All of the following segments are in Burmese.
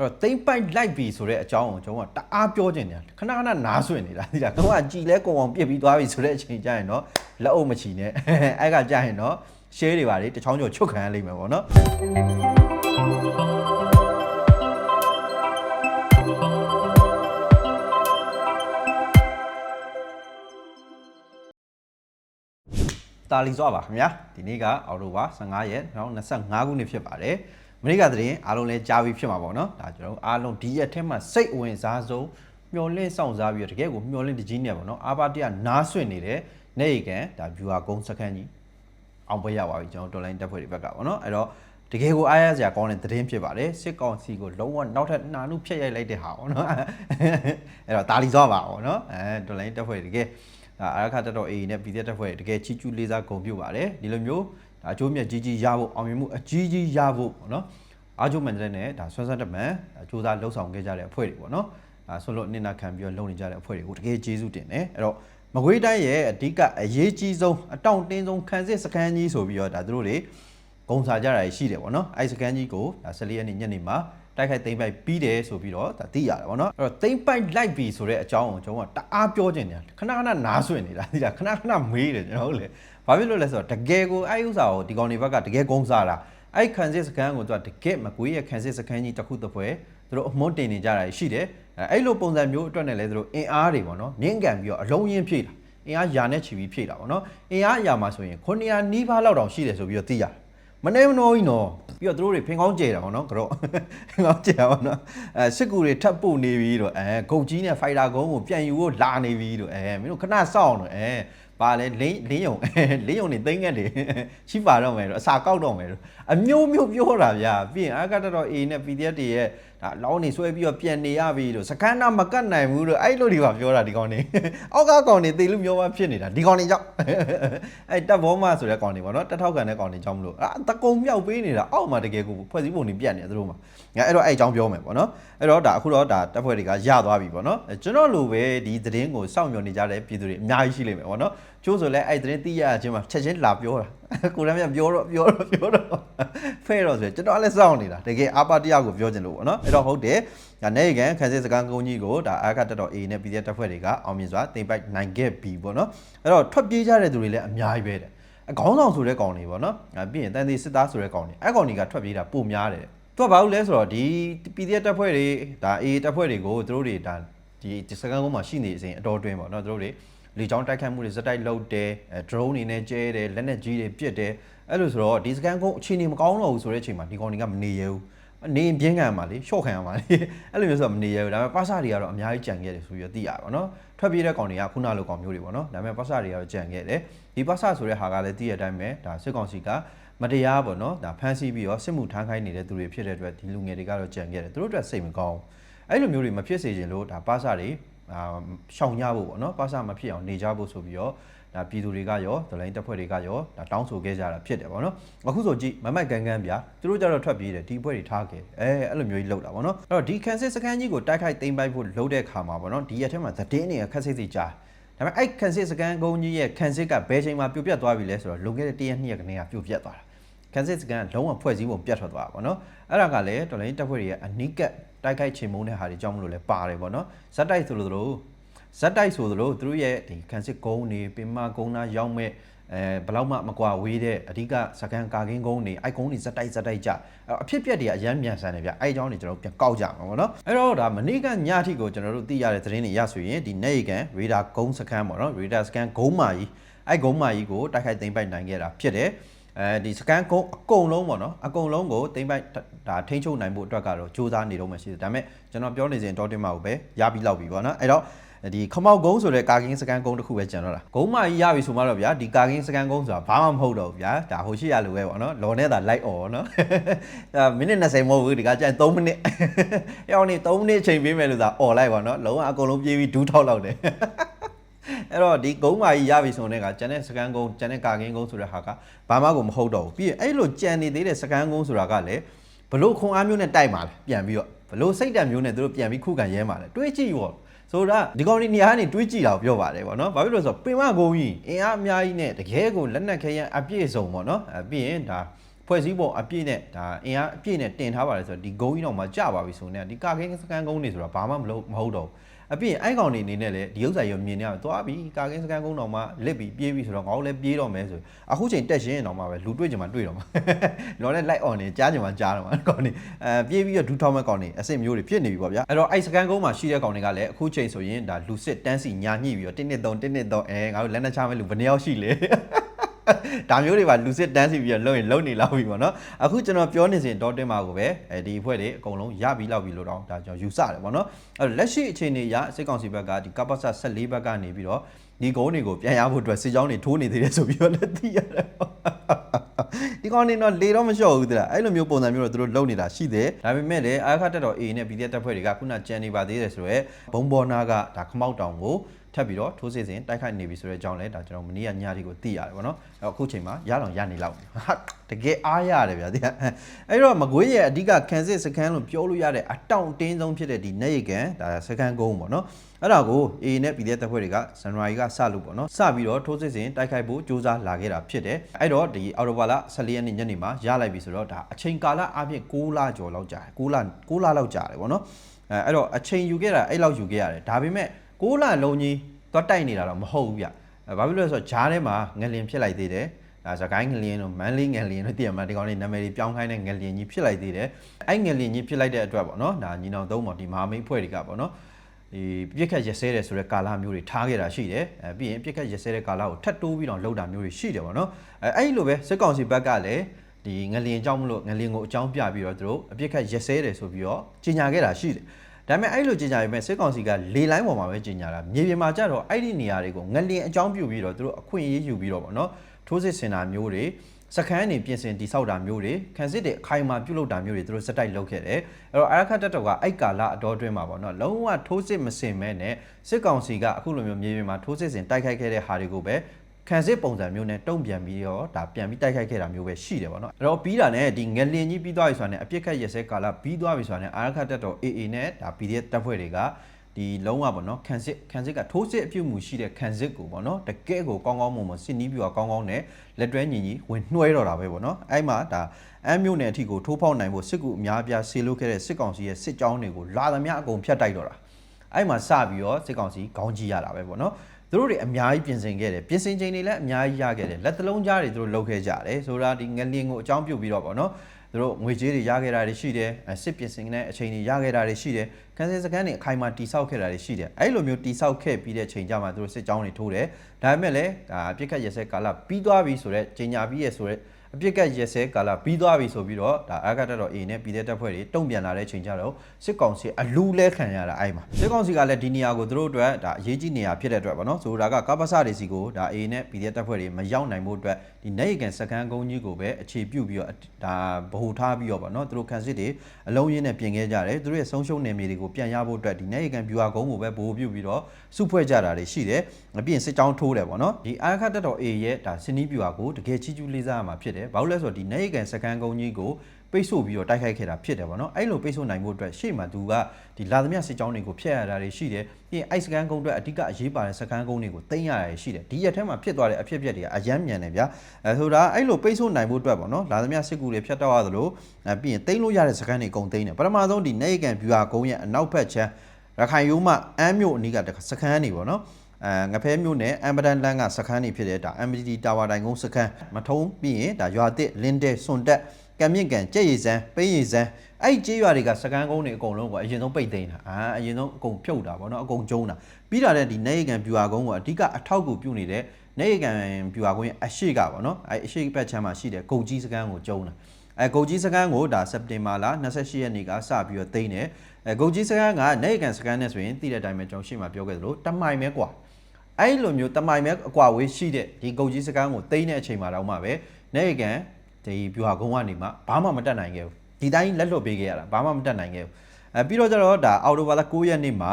အဲ့တော့သိမ့်ပိုက်လိုက်ပြီဆိုတဲ့အကြောင်းကိုကျွန်တော်ကတအားပြောချင်တယ်ခဏခဏနားဆွင့်နေတာသိလားတော့ကကြည်လဲကုံအောင်ပြစ်ပြီးသွားပြီဆိုတဲ့အချိန်ကျရင်တော့လက်အုပ်မချီနဲ့အဲ့ကကျရင်တော့ share တွေပါလေတချောင်းကျော်ချုပ်ခံရလိမ့်မယ်ပေါ့နော်တာလီစွာပါခင်ဗျာဒီနေ့ကအော်တိုဘာ15ရက်2025ခုနှစ်ဖြစ်ပါတယ် မနေ့ကသတင်းအားလုံးလည်းကြားပြီးဖြစ်မှာပေါ့နော်ဒါကျွန်တော်တို့အားလုံးဒီရက်ထဲမှာစိတ်အဝင်စားဆုံးမျော်လင့်ဆောင်စားပြီးတော့တကယ်ကိုမျော်လင့်တကြီးနေပါတော့အာပါတရနားဆွင့်နေတဲ့နေရီကန်ဒါ viewer ကုန်းစခန်းကြီးအောင်ပွဲရပါပြီကျွန်တော် online တက်ဖွဲ့တွေဘက်ကပေါ့နော်အဲ့တော့တကယ်ကိုအားရစရာကောင်းတဲ့သတင်းဖြစ်ပါတယ်စစ်ကောင်စီကိုလုံးဝနောက်ထပ်နှာနုဖြတ်ရိုက်လိုက်တဲ့ဟာပေါ့နော်အဲ့တော့တာလီစွာပါပေါ့နော်အဲ online တက်ဖွဲ့တွေတကယ်ဒါအာရခတက်တော် AA နဲ့ PDF တက်ဖွဲ့တကယ်ချီကျူးလေးစားဂုဏ်ပြုပါတယ်ဒီလိုမျိုး ဒါအကျိုးမြတ်ကြီးကြီးရဖို့အောင်မြင်မှုအကြီးကြီးရဖို့ပေါ့နော်အားကျိုးမှန်တဲ့နဲ့ဒါဆွမ်းဆွမ်းတက်မှန်ဒါစူးစမ်းလှုပ်ဆောင်ခဲ့ကြတဲ့အဖွဲ့တွေပေါ့နော်ဒါဆွလို့အနစ်နာခံပြီးတော့လုပ်နေကြတဲ့အဖွဲ့တွေကိုတကယ်ကျေးဇူးတင်တယ်အဲ့တော့မကွေးတိုင်းရဲ့အဓိကအရေးကြီးဆုံးအတောင့်တင်းဆုံးခံစစ်စခန်းကြီးဆိုပြီးတော့ဒါသူတို့တွေဂုံစားကြတာရှိတယ်ပေါ့နော်အဲ့စခန်းကြီးကိုဒါ14ရက်နေ့ညနေမှာတိုက်ခိုက်သိမ်းပိုက်ပြီးတယ်ဆိုပြီးတော့ဒါသိရတယ်ပေါ့နော်အဲ့တော့သိမ်းပိုက်လိုက်ပြီဆိုတဲ့အကြောင်းကိုကျွန်တော်ကတအားပြောချင်တယ်ခဏခဏနားဆွင့်နေတာသိလားခဏခဏမေးတယ်ကျွန်တော်တို့လေ ဘာဖြစ်လို့လဲဆိုတော့တကယ်ကိုအဲ့ဥစ္စာကိုဒီကောင်တွေဘက်ကတကယ်ဂုံစားတာအဲ့ခံစစ်စခန်းကိုသူကတကယ်မကွေးရဲ့ခံစစ်စခန်းကြီးတစ်ခုတစ်ပွဲသူတို့အမွှန်းတင်နေကြတာရှိတယ်အဲ့အဲ့လိုပုံစံမျိုးအတွက်နဲ့လဲသူတို့အင်အားတွေပေါ့နော်မြင့်ကန်ပြီးတော့အလုံးရင်းဖြည့်တာအင်အားယာနဲ့ချီပြီးဖြည့်တာပေါ့နော်အင်အားအရာမှာဆိုရင်900နီးပါးလောက်တောင်ရှိတယ်ဆိုပြီးတော့သိရတယ်မနေမနှောကြီးနော်ပြီးတော့သူတို့တွေဖင်ကောင်းကျဲတာပေါ့နော်ကတော့ဖင်ကောင်းကျဲတာပေါ့နော်အဲစစ်ကူတွေထပ်ပို့နေပြီတော့အဲဂုတ်ကြီးနဲ့ဖိုက်တာကုန်းကိုပြန်ယူဖို့လာနေပြီတော့အဲမင်းတို့ခဏစောင့်တော့အဲ ပါလဲလင်းလင်းယုံလင်းယုံနေသိမ့်ငက်တွေရှိပါတော့မယ်တော့အစာကောက်တော့မယ်တော့အမျိုးမျိုးပြောတာဗျာပြီးရင်အကတတော် A နဲ့ PDF တွေရဲ့ဒါလောင်းနေဆွဲပြီးတော့ပြန်နေရပြီလို့စကန်နာမကတ်နိုင်ဘူးလို့အဲ့လိုတွေကပြောတာဒီကောင်တွေအောက်ကကောင်တွေသေလို့မျိုးမဖြစ်နေတာဒီကောင်တွေကြောင့်အဲ့တပ်ဘောမဆိုတဲ့ကောင်တွေပေါ့နော်တက်ထောက်ကန်တဲ့ကောင်တွေကြောင့်မလို့အာတကုံမြောက်ပေးနေတာအောက်မှာတကယ်ကိုဖွဲ့စည်းပုံတွေပြတ်နေတယ်သူတို့မှာငါအဲ့တော့အဲ့အကြောင်းပြောမယ်ပေါ့နော်အဲ့တော့ဒါအခုတော့ဒါတပ်ဖွဲ့တွေကရသွားပြီပေါ့နော်ကျွန်တော်လိုပဲဒီသတင်းကိုစောင့်မျှော်နေကြတဲ့ပြည်သူတွေအများကြီးရှိလိမ့်မယ်ပေါ့နော်ကျိုးဆိုလဲအဲ့သတင်းသိရချင်းမှာချက်ချင်းလာပြောတာကိုရမ်းပြန်ပြောတော့ပြောတော့ပြောတော့ဖဲတော့ဆိုကျွန်တော်လည်းစောင့်နေတာတကယ်အာပါတရားကိုပြောချင်လို့ပေါ့နော်အဲ့တော့ဟုတ်တယ်ဒါနေကန်ခန်းစစ်စကားကုန်းကြီးကိုဒါအာကတက်တော် A နဲ့ PDF တပ်ဖွဲ့တွေကအောင်မြင်စွာတင်ပိုက်နိုင်ခဲ့ပြီပေါ့နော်အဲ့တော့ထွက်ပြေးကြတဲ့သူတွေလည်းအများကြီးပဲတဲ့အကောင်းဆောင်ဆိုတဲ့ကောင်တွေပေါ့နော်အဲပြီးရင်တန်တီစစ်သားဆိုတဲ့ကောင်တွေအဲ့ကောင်တွေကထွက်ပြေးတာပိုများတယ်သူကဘာလို့လဲဆိုတော့ဒီ PDF တပ်ဖွဲ့တွေဒါ A တပ်ဖွဲ့တွေကိုသူတို့တွေဒါဒီစကားကုန်းမှာရှိနေစဉ်အတော်တွင်းပေါ့နော်သူတို့တွေ လေကြောင်းတိုက်ခိုက်မှုတွေစက်တိုက်လုပ်တယ်အဲ drone တွေနဲ့ကျဲတယ်လက်နက်ကြီးတွေပစ်တယ်အဲ့လိုဆိုတော့ဒီစကန်ကုန်းအခြေအနေမကောင်းတော့ဘူးဆိုတဲ့အချိန်မှာဒီကောင်တွေကမနေရဘူးနေရင်ပြင်းခံရမှာလေရှော့ခံရမှာလေအဲ့လိုမျိုးဆိုတော့မနေရဘူးဒါပေမဲ့ပါစာတွေကတော့အများကြီးကြံခဲ့တယ်ဆိုပြီးတော့သိရပါတော့เนาะထွက်ပြေးတဲ့ကောင်တွေကခုနလိုကောင်မျိုးတွေပေါ့နော်ဒါပေမဲ့ပါစာတွေကတော့ကြံခဲ့တယ်ဒီပါစာဆိုတဲ့ဟာကလည်းသိရတဲ့အတိုင်းပဲဒါစစ်ကောင်စီကမတရားပေါ့နော်ဒါဖမ်းဆီးပြီးတော့စစ်မှုထမ်းခိုင်းနေတဲ့သူတွေဖြစ်တဲ့အတွက်ဒီလူငယ်တွေကတော့ကြံခဲ့တယ်သူတို့အတွက်စိတ်မကောင်းအဲ့လိုမျိုးတွေမဖြစ်စေချင်လို့ဒါပါစာတွေ အာရှောင်ညဖို့ပေါ့နော်ပါစာမဖြစ်အောင်နေကြဖို့ဆိုပြီးတော့ဒါပြည်သူတွေကရောဒလိုင်းတပ်ဖွဲ့တွေကရောဒါတောင်းဆိုခဲ့ကြတာဖြစ်တယ်ပေါ့နော်အခုဆိုကြည့်မမိုက်ကန်းကန်းဗျာသူတို့ကြတော့ထွက်ပြေးတယ်ဒီအဖွဲ့တွေထားခဲ့အဲအဲ့လိုမျိုးကြီးလောက်တာပေါ့နော်အဲ့တော့ဒီကန်စစ်စကန်ကြီးကိုတိုက်ခိုက်သိမ်းပိုက်ဖို့လုပ်တဲ့ခါမှာပေါ့နော်ဒီရက်ထဲမှာသတင်းတွေကခက်စိတ်စိတ်ကြားဒါပေမဲ့အဲ့ကန်စစ်စကန်ကုန်းကြီးရဲ့ကန်စစ်ကဘယ်ချိန်မှာပြိုပြတ်သွားပြီလဲဆိုတော့လွန်ခဲ့တဲ့တရက်နှစ်ရက်ကနေကပြိုပြတ်သွားတာ ကန်စစ်စကန်ကလုံးဝဖွဲ့စည်းပုံပြတ်ထွက်သွားတာပေါ့နော်အဲ့ဒါကလည်းတော်လိုင်းတပ်ဖွဲ့တွေရဲ့အနိကတ်တိုက်ခိုက်ချေမုန်းတဲ့ဟာတွေကြောင့်မလို့လဲပါတယ်ပေါ့နော်ဇက်တိုက်ဆိုလို့တို့ဇက်တိုက်ဆိုသလိုသူတို့ရဲ့ဒီကန်စစ်ကုန်းတွေပင်မကုန်းသားရောက်မဲ့အဲဘလောက်မှမကွာဝေးတဲ့အဓိကစကန်ကာကင်းကုန်းတွေအိုက်ကုန်းတွေဇက်တိုက်ဇက်တိုက်ကြအဲ့အဖြစ်ပြက်တွေကအရန်မြန်ဆန်တယ်ဗျအဲ့အကြောင်းတွေကျွန်တော်တို့ပြန်ကောက်ကြမှာပေါ့နော်အဲ့တော့ဒါမနေ့ကညအထိကိုကျွန်တော်တို့သိရတဲ့သတင်းတွေရဆိုရင်ဒီနေကန်ရေဒါကုန်းစကန်ပေါ့နော်ရေဒါစကန်ဂုံးမာကြီးအဲ့ဂုံးမာကြီးကိုတိုက်ခိုက်သိမ်းပိုက်နိုင်ခဲ့တာဖြစ်တယ် အဲဒီစကန်ကုန်းအကုန်လုံးပေါ့နော်အကုန်လုံးကိုသိမ်းပိုက်ဒါထိန်းချုပ်နိုင်ဖို့အတွက်ကတော့စူးစမ်းနေတော့မှရှိတယ်ဒါပေမဲ့ကျွန်တော်ပြောနေစဉ်တော့တင်မှာကိုပဲရပြီးလောက်ပြီပေါ့နော်အဲ့တော့ဒီခမောက်ကုန်းဆိုတဲ့ကာကင်းစကန်ကုန်းတစ်ခုပဲကျန်တော့တာဂုံးမကြီးရပြီဆိုမှတော့ဗျာဒီကာကင်းစကန်ကုန်းဆိုတာဘာမှမဟုတ်တော့ဘူးဗျာဒါဟိုရှိရလိုပဲပေါ့နော်လော်နဲ့သာလိုက်អော်နော်ဒါမိနစ်20မဟုတ်ဘူးဒီကကျန်3မိနစ်ရောက်နေ3မိနစ်ချိန်ပေးမယ်လို့သာអော်လိုက်ပါနော်လုံးဝအကုန်လုံးပြေးပြီးဒူးထောက်လောက်တယ် အဲ့တော့ဒီဂုံးမာကြီးရပြီဆိုတဲ့ကကျန်တဲ့စကန်ဂုံးကျန်တဲ့ကာကင်းဂုံးဆိုတဲ့ဟာကဘာမှကိုမဟုတ်တော့ဘူးပြီးရင်အဲ့လိုကြံနေသေးတဲ့စကန်ဂုံးဆိုတာကလည်းဘလို့ခွန်အားမျိုးနဲ့တိုက်ပါလေပြန်ပြီးတော့ဘလို့စိတ်ဓာတ်မျိုးနဲ့သူတို့ပြန်ပြီးခုခံရဲပါလေတွေးကြည့်ရောဆိုတော့ဒီကောင်ဒီနေရာကနေတွေးကြည့်တာကိုပြောပါတယ်ပေါ့နော်။ဘာဖြစ်လို့ဆိုတော့ပင်မဂုံကြီးအင်အားအများကြီးနဲ့တကယ်ကိုလက်နက်ခဲယမ်းအပြည့်စုံပေါ့နော်။ပြီးရင်ဒါဖွဲ့စည်းပုံအပြည့်နဲ့ဒါအင်အားအပြည့်နဲ့တင်ထားပါတယ်ဆိုတော့ဒီဂုံကြီးတော့မှကြပါပြီဆိုနေဒီကာကင်းစကန်ဂုံနေဆိုတာဘာမှမလုပ်မဟုတ်တော့ဘူး အပြင်အဲ့ကောင်တွေအနေနဲ့လည်းဒီဥစ္စာရုံမြင်နေရသွားပြီကာကင်းစကန်ကုန်းတော်မှာလစ်ပြီးပြေးပြီးဆိုတော့ငါတို့လည်းပြေးတော့မယ်ဆိုအခုချိန်တက်ရှင်းတော့မှပဲလူတွေ့ကြမှာတွေ့တော့မှာလောလည်း light on နေကြားကြမှာကြားတော့မှာကောင်တွေအဲပြေးပြီးတော့ဒူးထောင်းမဲ့ကောင်တွေအစ်စ်မျိုးတွေဖြစ်နေပြီပေါ့ဗျာအဲ့တော့အဲ့စကန်ကုန်းမှာရှိတဲ့ကောင်တွေကလည်းအခုချိန်ဆိုရင်ဒါလူစစ်တန်းစီညာညှိပြီးတော့1နှစ်3 1နှစ်3အဲငါတို့လက်နှချမဲ့လူဘယ်နှယောက်ရှိလဲ ဒါမျိုးတွေပါလူစစ်တန်းစီပြီးတော့လုံရင်လုံနေလောက်ပြီပေါ့နော်အခုကျွန်တော်ပြောနေစဉ်တော့တင်မှာကိုပဲအဲဒီအဖွဲ့တွေအကုန်လုံးရပြီးလောက်ပြီလို့တော့ဒါကျွန်တော်ယူဆတယ်ပေါ့နော်အဲ့တော့လက်ရှိအခြေအနေအရစစ်ကောင်စီဘက်ကဒီကပ္ပစ14ဘက်ကနေပြီးတော့ဒီကုန်းတွေကိုပြန်ရဖို့အတွက်စစ်ကြောင်းတွေထိုးနေသေးတယ်ဆိုပြီးတော့လည်းသိရတယ်ပေါ့ဒီကောင်နေတော့လေတော့မလျှော့ဘူးတလားအဲ့လိုမျိုးပုံစံမျိုးတော့သူတို့လုံနေတာရှိတယ်ဒါပေမဲ့လည်းအာခတက်တော် A နဲ့ B တပ်ဖွဲ့တွေကခုနကြံနေပါသေးတယ်ဆိုတော့ဘုံဘောနာကဒါခမောက်တောင်ကို ထပ်ပြီးတော့ထိုးစစ်စဉ်တိုက်ခိုက်နေပြီဆိုတဲ့အကြောင်းလဲဒါကျွန်တော်မနေ့ကညဒီကိုသိရတယ်ပေါ့နော်အဲ့တော့အခုချိန်မှာရတော့ရနေလောက်ဟာတကယ်အားရတယ်ဗျာဒီကအဲ့တော့မကွေးရဲ့အဓိကခံစစ်စခန်းလို့ပြောလို့ရတဲ့အတောင့်တင်းဆုံးဖြစ်တဲ့ဒီနေရိကန်ဒါစခန်းကုန်းပေါ့နော်အဲ့ဒါကို A နဲ့ B တပ်ဖွဲ့တွေကဇန်နဝါရီကစလို့ပေါ့နော်စပြီးတော့ထိုးစစ်စဉ်တိုက်ခိုက်ဖို့ကြိုးစားလာခဲ့တာဖြစ်တယ်အဲ့တော့ဒီအော်တိုဘာလ14ရက်နေ့ညနေမှာရလိုက်ပြီဆိုတော့ဒါအချိန်ကာလအပြင်6လကျော်လောက်ကြာတယ်6လ6လလောက်ကြာတယ်ပေါ့နော်အဲအဲ့တော့အချိန်ယူခဲ့တာအဲ့လောက်ယူခဲ့ရတယ်ဒါပေမဲ့ 6လလုံးကြီးသွားတိုက်နေတာတော့မဟုတ်ဘူးဗျအဲဘာဖြစ်လို့လဲဆိုတော့ဂျားထဲမှာငလင်ဖြစ်လိုက်သေးတယ်ဒါစကိုင်းငလျင်တို့မန်လေးငလျင်တို့တည်ရမှာဒီကောင်လေးနာမည်ကြီးပြောင်းခိုင်းတဲ့ငလျင်ကြီးဖြစ်လိုက်သေးတယ်အဲ့ငလျင်ကြီးဖြစ်လိုက်တဲ့အတွက်ပေါ့နော်ဒါညီနောင်သုံးပေါ့ဒီမဟာမိတ်ဖွဲ့တွေကပေါ့နော်ဒီပြစ်ခတ်ရက်စဲတယ်ဆိုတဲ့ကာလမျိုးတွေထားခဲ့တာရှိတယ်အဲပြီးရင်ပြစ်ခတ်ရက်စဲတဲ့ကာလကိုထပ်တိုးပြီးတော့လှုပ်တာမျိုးတွေရှိတယ်ပေါ့နော်အဲအဲ့လိုပဲစစ်ကောင်စီဘက်ကလည်းဒီငလျင်အကြောင်းမလို့ငလျင်ကိုအကြောင်းပြပြီးတော့သူတို့အပြစ်ခတ်ရက်စဲတယ်ဆိုပြီးတော့ကြီးညာခဲ့တာရှိတယ် ဒါပေမဲ့အဲ့လိုကြီးညာပေမဲ့စစ်ကောင်စီကလေလိုင်းပေါ်မှာပဲကြီးညာတာမြေပြင်မှာကြတော့အဲ့ဒီနေရာတွေကိုငလျင်အကြောင်းပြုပြီးတော့သူတို့အခွင့်အရေးယူပြီးတော့ပေါ့နော်ထိုးစစ်ဆင်တာမျိုးတွေစခန်းနေပြင်ဆင်တိဆောက်တာမျိုးတွေခန်းစစ်တွေအခိုင်အမာပြုလုပ်တာမျိုးတွေသူတို့စက်တိုက်လုပ်ခဲ့တယ်အဲ့တော့အရခတ်တက်တော်ကအဲ့ကာလအတော်အတွင်းမှာပေါ့နော်လုံးဝထိုးစစ်မစင်မဲနဲ့စစ်ကောင်စီကအခုလိုမျိုးမြေပြင်မှာထိုးစစ်ဆင်တိုက်ခိုက်ခဲ့တဲ့ဟာတွေကိုပဲ ခံစစ်ပုံစံမျိုးနဲ့တုံ့ပြန်ပြီးတော့ဒါပြန်ပြီးတိုက်ခိုက်ခဲ့တာမျိုးပဲရှိတယ်ပေါ့နော်အဲ့တော့ပြီးတာနဲ့ဒီငလင်ကြီးပြီးသွားပြီဆိုတာနဲ့အပြစ်ခတ်ရစဲကာလပြီးသွားပြီဆိုတာနဲ့အာရခတ်တက်တော် AA နဲ့ဒါ PDF တပ်ဖွဲ့တွေကဒီလုံးဝပေါ့နော်ခံစစ်ခံစစ်ကထိုးစစ်အပြုတ်မှုရှိတဲ့ခံစစ်ကိုပေါ့နော်တကယ်ကိုကောင်းကောင်းမွန်မွန်စစ်နီးပြူကောင်းကောင်းနဲ့လက်တွဲညီညီဝင်နှွှဲတော့တာပဲပေါ့နော်အဲ့မှာဒါအမ်းမြို့နယ်အထိကိုထိုးဖောက်နိုင်ဖို့စစ်ကူအများအပြားဆေးလို့ခဲ့တဲ့စစ်ကောင်စီရဲ့စစ်ကြောင်းတွေကိုလာသမျှအကုန်ဖျက်တိုက်တော့တာအဲ့မှာစပြီးတော့စစ်ကောင်စီခေါင်းကြီးရတာပဲပေါ့နော် သူတို့တွေအများကြီးပြင်ဆင်ခဲ့တယ်ပြင်ဆင်ချိန်တွေလည်းအများကြီးရခဲ့တယ်လက်သလုံးကြားတွေသူတို့လုပ်ခဲ့ကြတယ်ဆိုတာဒီငလင်ကိုအကြောင်းပြုတ်ပြီးတော့ပေါ့နော်သူတို့ငွေကြေးတွေရခဲ့တာတွေရှိတယ်စစ်ပြင်ဆင်တဲ့အချိန်တွေရခဲ့တာတွေရှိတယ်ကန်ဆယ်စကန်တွေအခိုင်အမာတိဆောက်ခဲ့တာတွေရှိတယ်အဲ့လိုမျိုးတိဆောက်ခဲ့ပြီးတဲ့ချိန်ကြမှာသူတို့စစ်ကြောင်းတွေထိုးတယ်ဒါပေမဲ့လည်းဒါပြစ်ခတ်ရစဲကာလပြီးသွားပြီဆိုတော့ချိန်ညာပြီးရဆိုတော့ အပြစ်ကရက်စဲကာလပြီးသွားပြီဆိုပြီးတော့ဒါအာကတက်တော် A နဲ့ပြည်တဲ့တပ်ဖွဲ့တွေတုံ့ပြန်လာတဲ့ချိန်ကြတော့စစ်ကောင်စီအလူလဲခံရတာအဲ့မှာစစ်ကောင်စီကလည်းဒီနေရာကိုသူတို့အတွက်ဒါအရေးကြီးနေရာဖြစ်တဲ့အတွက်ပေါ့နော်ဆိုတာကကပ္ပစတွေစီကိုဒါ A နဲ့ပြည်တဲ့တပ်ဖွဲ့တွေမရောက်နိုင်ဖို့အတွက်ဒီနေကန်စကန်ကုန်းကြီးကိုပဲအခြေပြုပြီးတော့ဒါဗဟိုထားပြီးတော့ပေါ့နော်သူတို့ခံစစ်တွေအလုံးရင်းနဲ့ပြင်ခဲ့ကြတယ်သူတို့ရဲ့ဆုံးရှုံးနေမြေတွေကိုပြန်ရဖို့အတွက်ဒီနေကန်ဗျူဟာကုန်းကိုပဲဗဟိုပြုပြီးတော့စုဖွဲ့ကြတာတွေရှိတယ်အပြင်စစ်ကြောင်းထိုးတယ်ပေါ့နော်ဒီအာခတ်တက်တော် A ရဲ့ဒါစနီးဗျူဟာကိုတကယ်ချီကျူးလေးစားရမှာဖြစ်တယ်ဘာလို့လဲဆိုတော့ဒီနေကန်စကန်ကုန်းကြီးကိုပိတ်ဆို့ပြီးတော့တိုက်ခိုက်ခဲ့တာဖြစ်တယ်ပေါ့နော်အဲ့လိုပိတ်ဆို့နိုင်ဖို့အတွက်ရှေ့မှာသူကဒီလာသမျှစစ်ကြောင်းတွေကိုဖျက်ရတာတွေရှိတယ်ပြီးရင်အိုက်စကန်ကုန်းအတွက်အဓိကအရေးပါတဲ့စကန်ကုန်းတွေကိုတင်ရတာတွေရှိတယ်ဒီရက်ထဲမှာဖြစ်သွားတဲ့အဖြစ်အပျက်တွေကအယမ်းမြန်တယ်ဗျာအဲဆိုတာအဲ့လိုပိတ်ဆို့နိုင်ဖို့အတွက်ပေါ့နော်လာသမျှစစ်ကူတွေဖျက်တော့ရသလိုအဲပြီးရင်တင်လို့ရတဲ့စကန်တွေအကုန်တင်တယ်ပထမဆုံးဒီနေကန်ဗျူဟာကုန်းရဲ့အနောက်ဘက်ချမ်းရခိုင်ရိုးမှအမ်းမြို့အနီးကစကန်နေပေါ့နော် အဲငဖဲမြို့နယ်အမ်ဘဒန်လန်ကစခန်းနေဖြစ်တဲ့ဒါ MDT တာဝါတိုင်ကုန်းစခန်းမထုံးပြီးရင်ဒါရွာတစ်လင်းတဲစွန်တက်ကံမြင့်ကန်ကြက်ရည်စမ်းပေးရည်စမ်းအဲ့ကျေးရွာတွေကစကန်းကုန်းတွေအကုန်လုံးကအရင်ဆုံးပိတ်သိမ်းတာအာအရင်ဆုံးအကုန်ဖြုတ်တာဗောနော်အကုန်ကျုံးတာပြီးတာတဲ့ဒီနေရကန်ဗျူဟာကုန်းကအဓိကအထောက်ကူပြုနေတဲ့နေရကန်ဗျူဟာကုန်းရဲ့အရှိကဗောနော်အဲ့အရှိဘက်ချမ်းမှာရှိတဲ့ဂုတ်ကြီးစကန်းကိုကျုံးတာအဲဂုတ်ကြီးစကန်းကိုဒါစက်တင်ဘာလ28ရက်နေ့ကစပြီးတော့သိမ်းတယ်အဲဂုတ်ကြီးစကန်းကနေရကန်စကန်းနဲ့ဆိုရင်သိတဲ့အတိုင်းပဲကျွန်တော်ရှေ့မှာပြောခဲ့သလိုတမိုင်ပဲကွာ အဲ့လိုမျိုးတမိုင်မဲ့အကွာဝေးရှိတဲ့ဒီဂုတ်ကြီးစကန်းကိုတိမ့်တဲ့အချိန်မှာတော့မှပဲနေရကန်ဒီဗျူဟာကုန်းကနေမှဘာမှမတက်နိုင်ခဲ့ဘူးဒီတိုင်းလက်လွတ်ပေးခဲ့ရတာဘာမှမတက်နိုင်ခဲ့ဘူးအဲပြီးတော့ကျတော့ဒါအော်တိုဘာလ9ရက်နေ့မှာ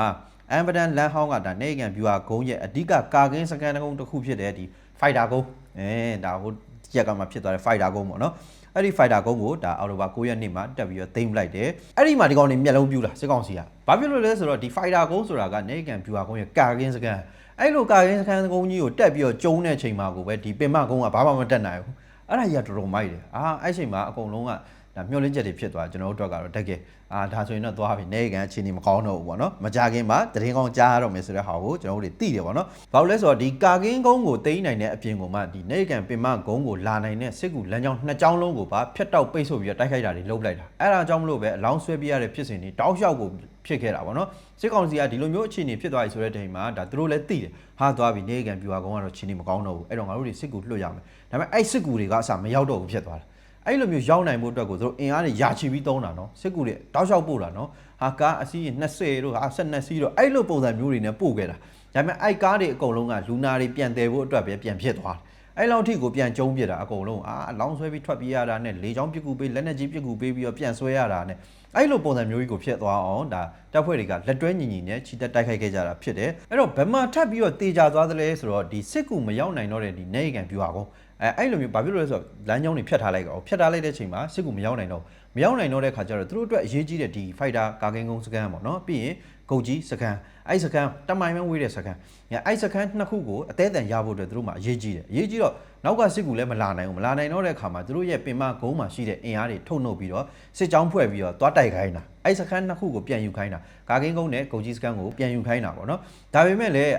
အမ်ဘဒန်လန်ဟောင်းကဒါနေရကန်ဗျူဟာကုန်းရဲ့အဓိကကာကင်းစကန်ကုန်းတစ်ခုဖြစ်တဲ့ဒီဖိုက်တာကုန်းအဲဒါဟိုရက်ကမှဖြစ်သွားတဲ့ဖိုက်တာကုန်းပေါ့နော်အဲ့ဒီ fighter ကုန်းကိုဒါအော်တိုဘာ9ရက်နေ့မှာတက်ပြီးတော့သိမ်းလိုက်တယ်အဲ့ဒီမှာဒီကောင်တွေမျက်လုံးပြူလာစစ်ကောင်စီကဘာဖြစ်လို့လဲဆိုတော့ဒီ fighter ကုန်းဆိုတာကနေကန်ဗျူဟာကုန်းရဲ့ကာကင်းစကန် အဲ့လိုကာကင်းစကန်ကုန်းကြီးကိုတက်ပြီးတော့ကျုံးတဲ့အချိန်မှာကိုပဲဒီပင်မကုန်းကဘာမှမတက်နိုင်ဘူးအဲ့ဒါကြီးကတော်တော်မိုက်တယ်အာအဲ့ချိန်မှာအကုန်လုံးက ဒါမျောလင်းချက်တွေဖြစ်သွားကျွန်တော်တို့အတွက်ကတော့တကယ်အာဒါဆိုရင်တော့သွားပြီနေကန်အခြေအနေမကောင်းတော့ဘူးပေါ့နော်မကြခင်မှာတရင်ကောင်းကြားရတော့မယ်ဆိုတဲ့ဟာကိုကျွန်တော်တို့တွေသိတယ်ပေါ့နော်ဘာလို့လဲဆိုတော့ဒီကာကင်းကုန်းကိုတိမ့်နိုင်တဲ့အပြင်ကိုမှဒီနေကန်ပင်မကုန်းကိုလာနိုင်တဲ့စစ်ကူလမ်းကြောင်းနှစ်ကြောင်းလုံးကိုပါဖျက်တောက်ပိတ်ဆို့ပြီးတော့တိုက်ခိုက်တာတွေလုပ်လိုက်တာအဲ့ဒါကြောင့်မလို့ပဲအလောင်းဆွဲပြရတဲ့ဖြစ်စဉ်တွေတောက်လျှောက်ကိုဖြစ်ခဲ့တာပေါ့နော်စစ်ကောင်စီကဒီလိုမျိုးအခြေအနေဖြစ်သွားပြီဆိုတဲ့ချိန်မှာဒါသူတို့လည်းသိတယ်ဟာသွားပြီနေကန်ပြူဟာကုန်းကတော့ချင်းနေမကောင်းတော့ဘူးအဲ့တော့ငါတို့တွေစစ်ကူလွှတ်ရမယ်ဒါပေမဲ့အဲ့စစ်ကူတွေကအစမရောက်တော့ဘူးဖြစ်သွားတာ အဲ့လိုမျိုးရောက်နိုင်မှုအတွက်ကိုသူတို့အင်အားတွေယာချီပြီးသုံးတာနော်စစ်ကူတွေတောက်လျှောက်ပို့တာနော်ဟာကားအစီး20တို့ဟာ12စီးတို့အဲ့လိုပုံစံမျိုးတွေနဲ့ပို့ခဲ့တာဒါပေမဲ့အဲ့ကားတွေအကုန်လုံးကလူနာတွေပြန်တယ်ဖို့အတွက်ပဲပြန်ဖြစ်သွားတယ်အဲ့လောက်ထိကိုပြန်ကျုံးပြစ်တာအကုန်လုံးအာအလောင်းဆွဲပြီးထွက်ပြေးရတာနဲ့လေချောင်းပြစ်ကူပေးလက်နဲ့ကြီးပြစ်ကူပေးပြီးတော့ပြန်ဆွဲရတာနဲ့အဲ့လိုပုံစံမျိုးကြီးကိုဖြစ်သွားအောင်ဒါတပ်ဖွဲ့တွေကလက်တွဲညီညီနဲ့ချီတက်တိုက်ခိုက်ခဲ့ကြတာဖြစ်တယ်အဲ့တော့ဘယ်မှာထပ်ပြီးတော့တေချာသွားသလဲဆိုတော့ဒီစစ်ကူမရောက်နိုင်တော့တဲ့ဒီနေကန်ပြူဟာကော အဲအဲ့လိုမျိုးဘာဖြစ်လို့လဲဆိုတော့လမ်းကြောင်းတွေဖြတ်ထားလိုက်တော့ဖြတ်ထားလိုက်တဲ့ချိန်မှာစစ်ကူမရောက်နိုင်တော့မရောက်နိုင်တော့တဲ့ခါကျတော့သူတို့အတွက်အရေးကြီးတဲ့ဒီ fighter ကာကင်းကုန်းစကန်ပေါ့နော်ပြီးရင်ဂုတ်ကြီးစကန်အဲ့စကန်တမိုင်မဝေးတဲ့စကန်ညအဲ့စကန်နှစ်ခုကိုအသေးအံရဖို့အတွက်သူတို့မှအရေးကြီးတယ်အရေးကြီးတော့နောက်ကစစ်ကူလည်းမလာနိုင်ဘူးမလာနိုင်တော့တဲ့ခါမှာသူတို့ရဲ့ပင်မကုန်းမှာရှိတဲ့အင်အားတွေထုတ်နှုတ်ပြီးတော့စစ်ကြောင်းဖွဲ့ပြီးတော့သွားတိုက်ခိုင်းတာအဲ့စကန်နှစ်ခုကိုပြန်ယူခိုင်းတာကာကင်းကုန်းနဲ့ဂုတ်ကြီးစကန်ကိုပြန်ယူခိုင်းတာပေါ့နော်ဒါပေမဲ့လည်း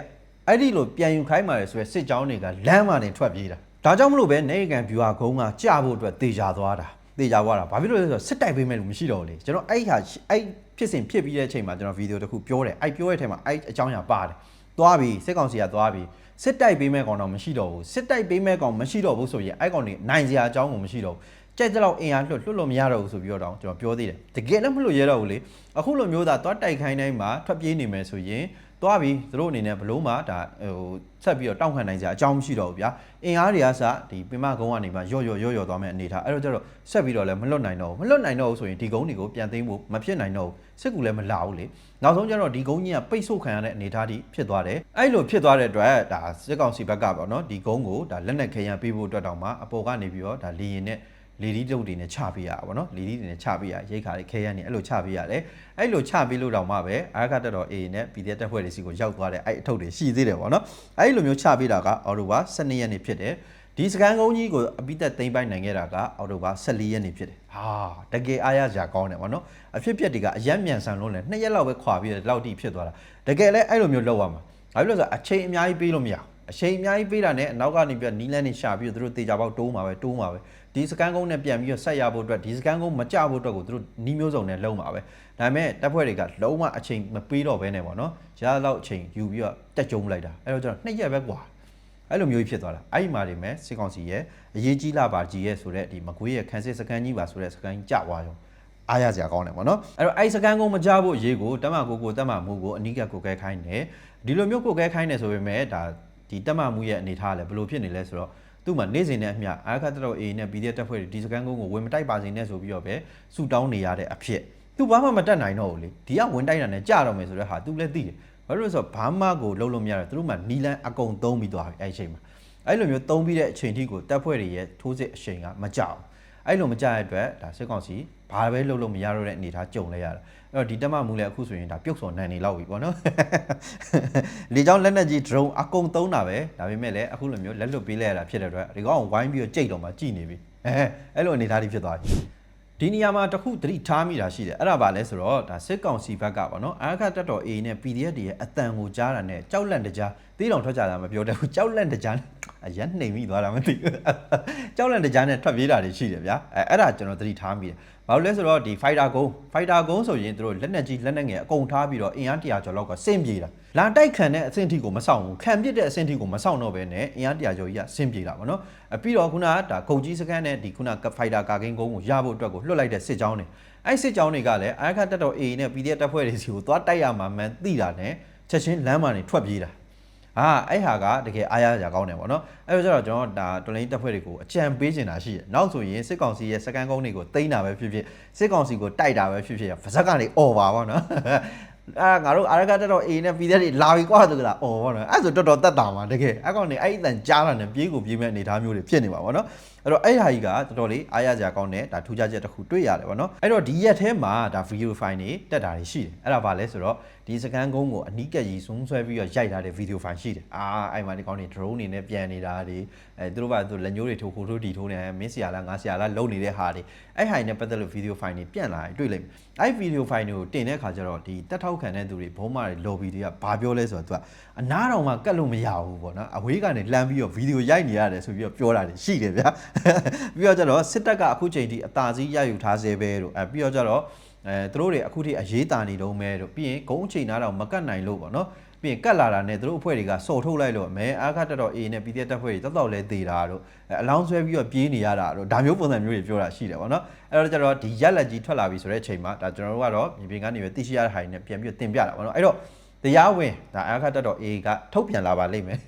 အဲ့ဒီလိုပြန်ယူခိုင်းပါတယ်ဆိုရယ်စစ်ကြောင်းတွေကလမ်းမှာနေထွက်ပြေးတာ ဒါကြောင့်မလို့ပဲနေကန်ဗျူဟာကုန်းကကြဖို့အတွက်တေချာသွားတာတေချာသွားတာဘာဖြစ်လို့လဲဆိုတော့စစ်တိုက်ပေးမဲ့လူမရှိတော့ဘူးလေကျွန်တော်အဲ့ဟာအဲ့ဖြစ်စဉ်ဖြစ်ပြီးတဲ့အချိန်မှာကျွန်တော်ဗီဒီယိုတစ်ခုပြောတယ်အဲ့ပြောတဲ့အချိန်မှာအဲ့အကြောင်းအရာပါတယ်သွားပြီစစ်ကောင်စီကသွားပြီစစ်တိုက်ပေးမဲ့ကောင်တော့မရှိတော့ဘူးစစ်တိုက်ပေးမဲ့ကောင်မရှိတော့ဘူးဆိုရင်အဲ့ကောင်တွေနိုင်စရာအကြောင်းကိုမရှိတော့ဘူးကြိုက်တဲ့လောက်အင်အားလွတ်လွတ်လို့မရတော့ဘူးဆိုပြီးတော့ကျွန်တော်ပြောသေးတယ်တကယ်လည်းမလွတ်ရတော့ဘူးလေအခုလိုမျိုးသာသွားတိုက်ခိုင်းတိုင်းမှာထွက်ပြေးနေမယ်ဆိုရင် သွားပြီသူတို့အနေနဲ့ဘလို့မှဒါဟိုဆက်ပြီးတော့တောင့်ခံနိုင်စရာအကြောင်းမရှိတော့ဘူးဗျာအင်အားတွေကစဒီပင်မကုန်းကနေမှရော့ရော့ရော့ရော့သွားမယ့်အနေထားအဲ့တော့ကျတော့ဆက်ပြီးတော့လည်းမလွတ်နိုင်တော့ဘူးမလွတ်နိုင်တော့ဘူးဆိုရင်ဒီကုန်းတွေကိုပြန်သိမ်းဖို့မဖြစ်နိုင်တော့ဘူးစစ်ကူလည်းမလာဘူးလေနောက်ဆုံးကျတော့ဒီကုန်းကြီးကပိတ်ဆို့ခံရတဲ့အနေထားที่ဖြစ်သွားတယ်အဲ့လိုဖြစ်သွားတဲ့အတွက်ဒါစစ်ကောင်စီဘက်ကပေါ့နော်ဒီကုန်းကိုဒါလက်နက်ခဲယံပေးဖို့အတွက်တောင်မှအပေါ်ကနေပြီးတော့ဒါလေရင်နဲ့ လေဒီတုပ်တွေနဲ့ချပေးရတာပေါ့နော်လေဒီတွေနဲ့ချပေးရရိတ်ခါတွေခဲရနေအဲ့လိုချပေးရတယ်အဲ့လိုချပေးလို့တောင်မှပဲအာခတက်တော် A နဲ့ PDF တက်ဖွဲ့တွေစီကိုရောက်သွားတဲ့အဲ့အထုပ်တွေရှိသေးတယ်ပေါ့နော်အဲ့လိုမျိုးချပေးတာကအော်တိုဘာ12ရက်နေ့ဖြစ်တယ်ဒီစကန်ကုန်းကြီးကိုအပိသက်သိမ့်ပိုက်နိုင်ခဲ့တာကအော်တိုဘာ14ရက်နေ့ဖြစ်တယ်ဟာတကယ်အားရစရာကောင်းတယ်ပေါ့နော်အဖြစ်ဖြစ်တွေကအယက်မြန်ဆန်လုံးလဲနှစ်ရက်လောက်ပဲခွာပြီးတော့လောက်တိဖြစ်သွားတာတကယ်လဲအဲ့လိုမျိုးလောက်ရမှာဘာဖြစ်လို့လဲဆိုတော့အချိန်အများကြီးပေးလို့မရဘူးအချိန်အများကြီးပေးတာနဲ့အနောက်ကနေပြီးနီးလန်းနေရှာပြီးတော့သူတို့တေချာပေါက်တိုးမှာပဲတိုးမှာပဲ ဒီစကန်ကုန်းနဲ့ပြန်ပြီးတော့ဆက်ရဖို့အတွက်ဒီစကန်ကုန်းမကြဖို့အတွက်ကိုသူတို့နီးမျိုးစုံနဲ့လုံးမှာပဲဒါပေမဲ့တပ်ဖွဲ့တွေကလုံးဝအချိန်မပေးတော့ဘဲနဲ့ပေါ့နော်ရလောက်အချိန်ယူပြီးတော့တက်ကြုံလိုက်တာအဲ့တော့ကျွန်တော်နှစ်ရက်ပဲกว่าအဲ့လိုမျိုးကြီးဖြစ်သွားတာအဲ့ဒီမှာနေမဲ့စစ်ကောင်စီရဲ့အရေးကြီးလာပါကြီးရဲ့ဆိုတဲ့ဒီမကွေးရဲ့ခန်းစစ်စကန်ကြီးပါဆိုတဲ့စကန်ကြီးကြွားရောအားရစရာကောင်းတယ်ပေါ့နော်အဲ့တော့အဲ့စကန်ကုန်းမကြဖို့ရေးကိုတက်မကိုကိုတက်မမှုကိုအနီးကပ်ကိုကဲခိုင်းတယ်ဒီလိုမျိုးကိုကဲခိုင်းတယ်ဆိုပေမဲ့ဒါဒီတက်မမှုရဲ့အနေထားလည်းဘယ်လိုဖြစ်နေလဲဆိုတော့ သူ့မှာနေ့စဉ်နဲ့အမျှအာခတ်တော် A နဲ့ PDF တက်ဖွဲ့တွေဒီစကန်ကုန်းကိုဝင်မတိုက်ပါစေနဲ့ဆိုပြီးတော့ပဲဆူတောင်းနေရတဲ့အဖြစ်သူဘာမှမတက်နိုင်တော့ဘူးလေဒီကဝင်တိုက်တာနဲ့ကြာတော့မယ်ဆိုတဲ့ဟာသူလည်းသိတယ်ဘာလို့လဲဆိုတော့ဘာမှကိုလုံးလို့မရတော့သူတို့မှနီလန်အကုန်သုံးပြီးသွားပြီအဲ့ဒီအချိန်မှာအဲ့လိုမျိုးသုံးပြီးတဲ့အချိန်ထိကိုတက်ဖွဲ့တွေရဲ့ထိုးစစ်အချိန်ကမကြောက်အဲ့လိုမကြတဲ့အတွက်ဒါစစ်ကောင်စီဘာပဲလုပ်လို့မရတော့တဲ့အနေအထားကြုံလဲရတာ အဲ့တော့ဒီတက်မမူလည်းအခုဆိုရင်ဒါပြုတ်စော်နိုင်နေလောက်ပြီပေါ့နော်လေကြောင်းလက်နက်ကြီး drone အကုန်သုံးတာပဲဒါပေမဲ့လည်းအခုလိုမျိုးလက်လွတ်ပေးလိုက်ရတာဖြစ်တဲ့အတွက်ဒီကောင်ဝိုင်းပြီးတော့ကြိတ်တော့မှကြည်နေပြီအဲအဲ့လိုအနေအထားတွေဖြစ်သွားပြီဒီနေရာမှာတခုသတိထားမိတာရှိတယ်အဲ့ဒါပါလဲဆိုတော့ဒါစစ်ကောင်စီဘက်ကပေါ့နော်အာခတ်တက်တော် A နဲ့ PDF တွေရဲ့အတန်ကိုကြားတာနဲ့ကြောက်လန့်တကြား သီးတော်ထွက်ကြတာမပြောတတ်ဘူးကြောက်လန့်တကြားအရန်နှိမ်မိသွားတာမသိဘူးကြောက်လန့်တကြားနဲ့ထွက်ပြေးတာတွေရှိတယ်ဗျာအဲအဲ့ဒါကျွန်တော်သတိထားမိတယ်ဘာလို့လဲဆိုတော့ဒီ fighter ကုန်း fighter ကုန်းဆိုရင်တို့လက်နက်ကြီးလက်နက်ငယ်အကုန်ထားပြီးတော့အင်အား100ကျော်လောက်ကစင့်ပြေးတာလာတိုက်ခံတဲ့အဆင့်ထိကိုမဆောင်ဘူးခံပစ်တဲ့အဆင့်ထိကိုမဆောင်တော့ဘဲနဲ့အင်အား100ကျော်ကြီးကစင့်ပြေးတာပေါ့နော်အပြီးတော့ခုနကဒါဂုတ်ကြီးစကန်နဲ့ဒီခုနက fighter ကာကင်းကုန်းကိုရဖို့အတွက်ကိုလွှတ်လိုက်တဲ့စစ်ကြောင်းတွေအဲ့စစ်ကြောင်းတွေကလည်းအာခတ်တက်တော် A နဲ့ PDF တပ်ဖွဲ့တွေစီကိုသွားတိုက်ရမှာမှန်သိတာနဲ့ချက်ချင်းလမ်းမှာနေထွက်ပြေးတာ ဟာအဲ့ဟာကတကယ်အားရစရာကောင်းတယ်ပေါ့နော်အဲ့တော့ကျတော့ကျွန်တော်ဒါတော်လိုင်းတပ်ဖွဲ့တွေကိုအကြံပေးချင်တာရှိတယ်နောက်ဆိုရင်စစ်ကောင်စီရဲ့စကန်ကုန်းတွေကိုတိမ့်တာပဲဖြစ်ဖြစ်စစ်ကောင်စီကိုတိုက်တာပဲဖြစ်ဖြစ်ဗစက်ကနေអော်ပါပေါ့နော် အာငါတို့အာရကတက်တော့ A နဲ့ B တဲ့တွေလာပြီကွာဆိုကြလားអော်ပေါ့နော်အဲ့ဆိုတော်တော်တက်တာမှာတကယ်အဲ့ကောင်နေအဲ့အတန်ကြားတာနဲ့ပြေးကိုပြေးမဲ့အနေအထားမျိုးတွေဖြစ်နေပါပေါ့နော်အဲ့တော့အဲ့ဟာကြီးကတော်တော်လေးအားရစရာကောင်းတဲ့ဒါထူးခြားချက်တစ်ခုတွေ့ရတယ်ပေါ့နော်အဲ့တော့ဒီရက်ထဲမှာဒါဗီဒီယိုဖိုင်တွေတက်တာတွေရှိတယ်အဲ့ဒါဘာလဲဆိုတော့ဒီစကန်ကုန်းကိုအနီးကပ်ကြီးဆုံးဆွဲပြီးတော့ရိုက်ထားတဲ့ဗီဒီယိုဖိုင်ရှိတယ်အာအဲ့မှာဒီကောင်းတွေ drone တွေနဲ့ပြန်နေတာတွေအဲသူတို့ကသူလက်ညှိုးတွေထိုးခိုးထိုးတီထိုးနေမင်းဆရာလားငါဆရာလားလုံနေတဲ့ဟာတွေ အဲ့ဟာတွေနဲ့ပတ်သက်လို့ဗီဒီယိုဖိုင်တွေပြန်လာရင်တွေ့လိမ့်မယ်အဲ့ဗီဒီယိုဖိုင်တွေကိုတင်တဲ့အခါကျတော့ဒီတက်ထောက်ခံတဲ့သူတွေဘုံမာတွေ lobby တွေကဘာပြောလဲဆိုတော့သူကအနားတော်မှာကတ်လို့မရဘူးပေါ့နော်အဝေးကနေလှမ်းပြီးတော့ဗီဒီယိုရိုက်နေရတယ်ဆိုပြီးတော့ပြောတာတွေရှိတယ်ဗျာပြီးတော့ကျတော့စစ်တပ်ကအခုချိန်ထိအသာစီးရယူထားစေပဲလို့အဲပြီးတော့ကျတော့ အဲသူတို့တွေအခုထိအရေးတာနေတုံးပဲလို့ပြီးရင်ဂုံးချိန်နာတော့မကတ်နိုင်လို့ပေါ့နော်ပြီးရင်ကတ်လာတာနဲ့သူတို့အဖွဲ့တွေကစော်ထုတ်လိုက်လို့အမဲအားခတ်တက်တော့ A နဲ့ PDF တပ်ဖွဲ့တွေတောက်တောက်လဲသေးတာတို့အလောင်းဆွဲပြီးတော့ပြေးနေရတာတို့ဒါမျိုးပုံစံမျိုးတွေပြောတာရှိတယ်ပေါ့နော်အဲ့တော့ကျတော့ဒီရက်လက်ကြီးထွက်လာပြီဆိုတဲ့အချိန်မှာဒါကျွန်တော်တို့ကတော့မြေပြင်ကနေပဲသိရှိရတဲ့ဟာတွေနဲ့ပြန်ပြီးတင်ပြတာပေါ့နော်အဲ့တော့ တရားဝင်ဒါအခါတက်တော့ A ကထုတ်ပြန်လာပါလိမ့်မယ်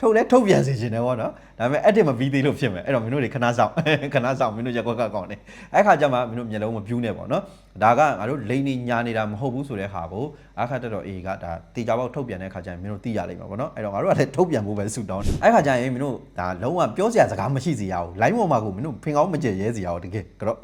ထုတ်လဲထုတ်ပြန်စေချင်တယ်ပေါ့နော်ဒါပေမဲ့ edit မပြီးသေးလို့ဖြစ်မယ်အဲ့တော့မင်းတို့တွေခဏဆောင်ခဏဆောင်မင်းတို့ရက်ကွက်ကကောင်းတယ်အဲ့ခါကျမှမင်းတို့မျက်လုံးမပြူးနဲ့ပေါ့နော်ဒါကငါတို့လိန်နေညာနေတာမဟုတ်ဘူးဆိုတဲ့ဟာကိုအခါတက်တော့ A ကဒါတေချာပေါက်ထုတ်ပြန်တဲ့ခါကျရင်မင်းတို့သိရလိမ့်မယ်ပေါ့နော်အဲ့တော့ငါတို့ကလည်းထုတ်ပြန်ဖို့ပဲဆူတောင်းတယ်အဲ့ခါကျရင်မင်းတို့ဒါလုံးဝပြောစရာစကားမရှိစေရဘူး line ပေါ်မှာကိုမင်းတို့ဖင်ကောင်းမကြဲရဲစေရဘူးတကယ်ကတော့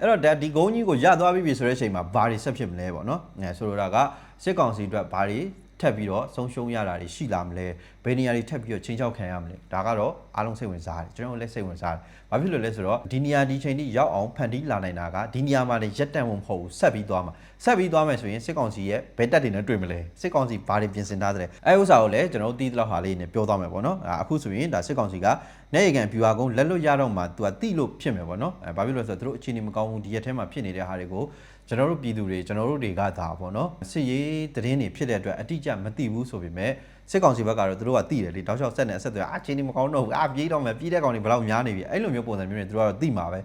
အဲ့တော့ဒါဒီဂုံးကြီးကိုရသွားပြီဆိုတဲ့အချိန်မှာဘာတွေဆက်ဖြစ်မလဲပေါ့နော်အဲဆိုလိုတာက စစ်ကောင်စီအတွက်ဘာတွေထပ်ပြီးတော့ဆုံးရှုံးရတာတွေရှိလာမလဲဘယ်နေရာတွေထပ်ပြီးတော့ချင်းချောက်ခံရမလဲဒါကတော့အားလုံးစိတ်ဝင်စားတယ်ကျွန်တော်လည်းစိတ်ဝင်စားတယ်ဘာဖြစ်လို့လဲဆိုတော့ဒီနေရာဒီချိန်ထိရောက်အောင်ဖန်တီးလာနိုင်တာကဒီနေရာမှာနေရက်တန့်ဖို့မဟုတ်ဘူးဆက်ပြီးသွားမှာဆက်ပြီးသွားမယ်ဆိုရင်စစ်ကောင်စီရဲ့ဘယ်တက်တွေနဲ့တွေ့မလဲစစ်ကောင်စီဘာတွေပြင်ဆင်ထားသလဲအဲဥစ္စာကိုလည်းကျွန်တော်တို့တီးတဲ့လောက်ဟာလေးနဲ့ပြောသွားမယ်ပေါ့နော်အခုဆိုရင်ဒါစစ်ကောင်စီကနေရကန်ဗျူဟာကုန်းလက်လွတ်ရတော့မှသူကတိလို့ဖြစ်မယ်ပေါ့နော်အဲဘာဖြစ်လို့လဲဆိုတော့သူတို့အခြေအနေမကောင်းဘူးဒီရက်ထဲမှာဖြစ်နေတဲ့ဟာတွေကို ကျွန်တော်တို့ပြည်သူတွေကျွန်တော်တို့တွေကဒါပေါ့နော်စစ်ရေးသတင်းတွေဖြစ်တဲ့အတွက်အတိအကျမသိဘူးဆိုပေမဲ့စစ်ကောင်စီဘက်ကတော့သူတို့ကသိတယ်လေတောက်လျှောက်ဆက်နေအဆက်တွေအာချင်းနေမကောင်းတော့ဘူးအာပြေးတော့မယ်ပြေးတဲ့ကောင်တွေဘယ်လောက်များနေပြီအဲ့လိုမျိုးပုံစံမျိုးတွေသူတို့ကတော့သိမှာပဲ